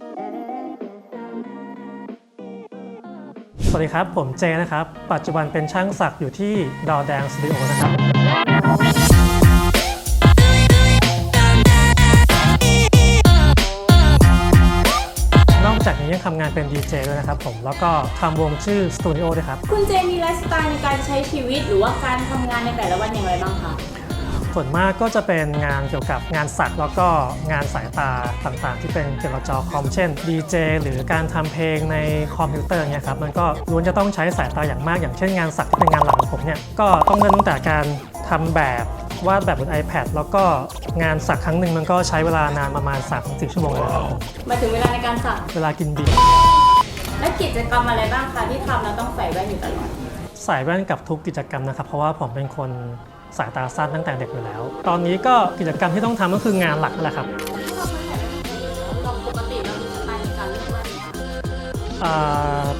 สวัสดีครับ ผมเจนะครับ ปัจจุบันเป็นช่างศักดิ์อยู่ที่ดอแดงสตูดิโอนะครับนอกจากนี้ยังทำงานเป็นดีเจด้วยนะครับผมแล้วก็ทำวงชื่อสตูดิโอด้วยครับ คุณเจมีไลฟ์สไตล์ในการใช้ชีวิตหรือว่าการทำงานในแต่ละวันอย่างไรบ้างคะ ส่วนมากก็จะเป็นงานเกี่ยวกับงานสักแล้วก็งานสายตาต่างๆ ที่เป็นเกี่ยวกับจอคอมเช่นดีเจหรือการทำเพลงในคอมพิวเตอร์เนี่ยครับมันก็ล้วนจะต้องใช้สายตาอย่างมาก อย่างเช่นงานสักที่เป็นงานหลักของผมเนี่ยก็ต้องเริ่มตั้งแต่การทำแบบวาดแบบบน iPad แล้วก็งานสักครั้งหนึ่งมันก็ใช้เวลานานประมาณ3-10ชั่วโมงเลยนะครับมาถึงเวลาในการสักเวลากินเบียร์และกิจกรรมอะไรบ้างคะที่ทำแล้วต้องใส่แว่นอยู่ตลอดใส่แว่นกับทุกกิจกรรมนะครับ เพราะว่าผมเป็นคน สายตาสั้นตั้งแต่เด็กอยู่แล้ว ตอนนี้ก็กิจกรรมที่ต้องทำก็คืองานหลักนั่นแหละครับปกติเรามีสไตล์ในการเลือกแว่น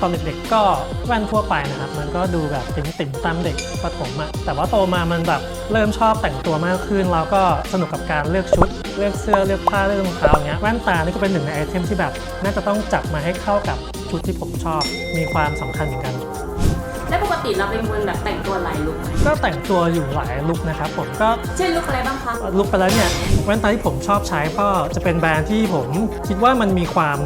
ตอนเด็กๆก็แว่นทั่วไปนะครับ มันก็ดูแบบติ่มๆตามเด็กประถมอะแต่ว่าโตมามันแบบเริ่มชอบแต่งตัวมากขึ้น แล้วก็สนุกกับการเลือกชุด เลือกเสื้อเลือกผ้าเลือกรองเท้าอย่างเงี้ยแว่นตานี่ก็เป็นหนึ่งในไอเทมที่แบบ น่าจะต้องจับมาให้เข้ากับชุดที่ผมชอบ มีความสำคัญเหมือนกัน ติเราเป็นคนแบบแต่งตัวหลายลุคไหมก็แต่งตัวอยู่หลายลุคนะครับผมก็เช่นลุคอะไรบ้างคะ ลุกไปแล้วเนี่ยแว่นตาที่ผมชอบใช้ก็จะเป็นแบรนด์ที่ผมคิดว่ามันมีความ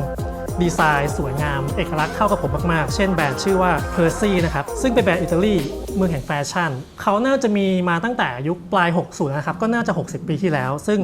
ดีไซน์สวยงาม เอกลักษณ์เข้ากับผมมากๆ เช่นแบรนด์ชื่อว่า p e r c y นะครับซึ่งเป็นแบรนด์อิตาลี เมืองแห่งแฟชั่น เขาน่าจะมีมาตั้งแต่ยุคปลาย 60 นะครับ ก็น่าจะ 60 ปีที่แล้ว ซึ่ง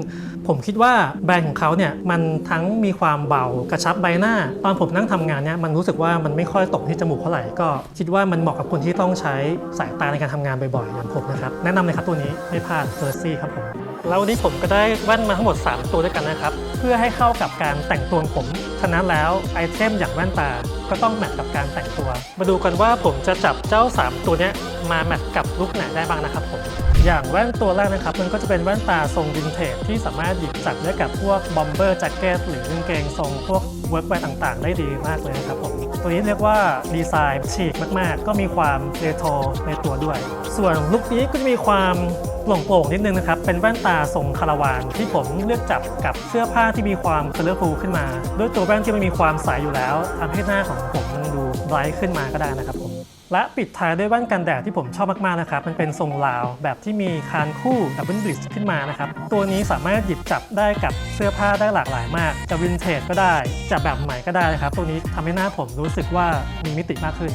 ผมคิดว่าแบรนด์ของเขาเนี่ยมันทั้งมีความเบากระชับใบหน้า ตอนผมนั่งทำงานเนี่ยมันรู้สึกว่ามันไม่ค่อยตกที่จมูกเท่าไหร่ ก็คิดว่ามันเหมาะกับคนที่ต้องใช้สายตาในการทำงานบ่อยๆอย่างผมนะครับแนะนำเลยครับตัวนี้ไม่พลาด p e r c y ครับผมแล้ววันนี้ผมก็ได้แว่นมาทั้งหมด 3 ตัวด้วยกันนะครับเพื่อให้เข้ากับการแต่งตัวผมฉะนั้นแล้วไอเทมอย่างแว่นตา ก็ต้องแมทกับการแต่งตัว มาดูกันว่าผมจะจับเจ้า 3 ตัวนี้มาแมทกับลุคไหนได้บ้างนะครับผมอย่างแว่นตัวแรกนะครับ มันก็จะเป็นแว่นตาทรงวินเทจที่สามารถหยิบจับได้กับพวกบอมเบอร์แจ็คเก็ตหรือกางเกงทรงพวกเวิร์กแวร์ต่างๆ ได้ดีมากเลยนะครับผม ตัวนี้เรียกว่าดีไซน์ฉีกมากๆ ก็มีความเรโทรในตัวด้วย ส่วนลุคนี้ก็จะมีความ โปร่งโป่งนิดนึงนะครับ เป็นแว่นตาทรงคาราวาน ที่ผมเลือกจับกับเสื้อผ้าที่มีความเคลเลอร์ฟูขึ้นมา ด้วยตัวแว่นที่มันมีความใสอยู่แล้วทำให้หน้าของผมมันดูไบรท์ขึ้นมาก็ได้นะครับผมและปิดท้ายด้วยแว่นกันแดดที่ผมชอบมากๆนะครับ มันเป็นทรงลาวแบบที่มีคานคู่ดับเบิลบริดขึ้นมานะครับ ตัวนี้สามารถหยิบจับได้กับเสื้อผ้าได้หลากหลายมาก จะวินเทจก็ได้จะแบบใหม่ก็ได้นะครับ ตัวนี้ทำให้หน้าผมรู้สึกว่ามีมิติมากขึ้น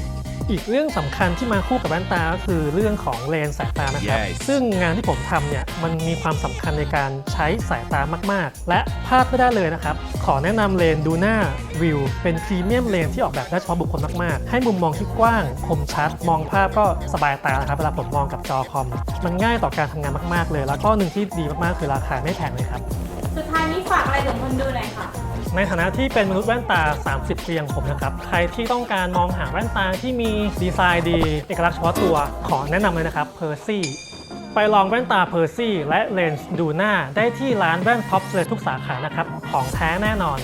อีกเรื่องสำคัญที่มาคู่กับแว่นตาก็คือเรื่องของเลนส์สายตานะครับ Yes ซึ่งงานที่ผมทำเนี่ยมันมีความสำคัญในการใช้สายตามาก ๆ และพลาดไม่ได้เลยนะครับ ขอแนะนำเลนส์ดูหน้าวิวเป็นพรีเมียมเลนส์ที่ออกแบบได้เฉพาะบุคคลมาก ๆ ให้มุมมองที่กว้าง คมชัด มองภาพก็สบายตานะครับเวลาผมมองกับจอคอม มันง่ายต่อการทำงานมาก ๆ เลย แล้วก็หนึ่งที่ดีมาก ๆ คือราคาไม่แพงเลยครับ สุดท้ายนี้ฝากอะไรถึงคนดูหน่อยค่ะ ในฐานะที่เป็นมนุษย์แว่นตา 30ปีอย่างผมนะครับ ใครที่ต้องการมองหาแว่นตาที่มีดีไซน์ดี เอกลักษณ์เฉพาะตัว ขอแนะนำเลยนะครับ p e r c y ไปลองแว่นตาเพอร์ซี่และเลนส์ดูหน้าได้ที่ร้านแว่นท็อปเลยทุกสาขานะครับ ของแท้แน่นอน